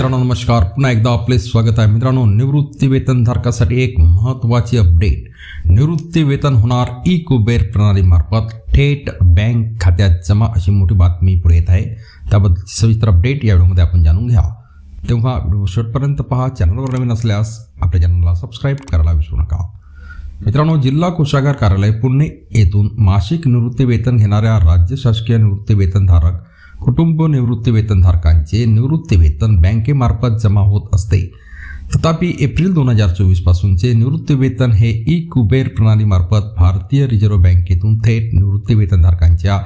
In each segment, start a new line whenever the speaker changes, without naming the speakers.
मित्रांनो नमस्कार. पुन्हा एकदा आपले स्वागत आहे. मित्रांनो निवृत्ती वेतनधारकासाठी एक महत्त्वाची अपडेट. निवृत्ती वेतन होणार ई कुबेर प्रणालीमार्फत थेट बँक खात्यात जमा अशी मोठी बातमी पुढे येत आहे. त्याबद्दल सविस्तर अपडेट या व्हिडिओमध्ये आपण जाणून घ्या. तेव्हा व्हिडिओ शेवटपर्यंत पहा. चॅनलवर नवीन असल्यास आपल्या चॅनलला सबस्क्राईब करायला विसरू नका. मित्रांनो जिल्हा कोषागार कार्यालय पुणे येथून मासिक निवृत्ती वेतन घेणाऱ्या राज्य शासकीय निवृत्ती वेतनधारक कुटुंब निवृत्तीवेतनधारकांचे निवृत्तीवेतन बँकेमार्फत जमा होत असते. तथापि एप्रिल दोन हजार चोवीस पासूनचे हे ई कुबेर प्रणालीमार्फत भारतीय रिझर्व्ह बँकेतून थेट निवृत्तीवेतनधारकांच्या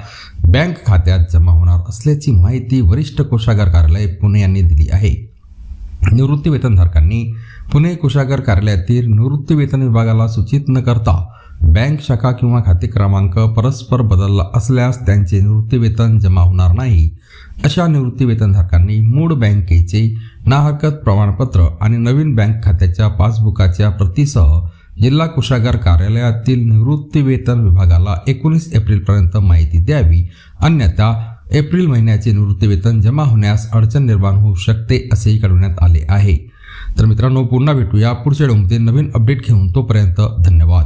बँक खात्यात जमा होणार असल्याची माहिती वरिष्ठ कोषागार कार्यालय पुणे यांनी दिली आहे. निवृत्तीवेतनधारकांनी पुणे कोषागार कार्यालयातील निवृत्तीवेतन विभागाला सूचित न करता बँक शाखा किंवा खाते क्रमांक परस्पर बदलला असल्यास त्यांचे निवृत्तीवेतन जमा होणार नाही. अशा निवृत्तीवेतनधारकांनी मूळ बँकेचे नाहरकत प्रमाणपत्र आणि नवीन बँक खात्याच्या पासबुकाच्या प्रतीसह जिल्हा कोषागार कार्यालयातील निवृत्तीवेतन विभागाला एकोणीस एप्रिलपर्यंत माहिती द्यावी. अन्यथा एप्रिल महिन्याचे निवृत्तीवेतन जमा होण्यास अडचण निर्माण होऊ शकते असेही कळवण्यात आले आहे. तर मित्रांनो पुन्हा भेटूया. पुढच्या व्हिडिओमध्ये नवीन अपडेट घेऊन तोपर्यंत धन्यवाद.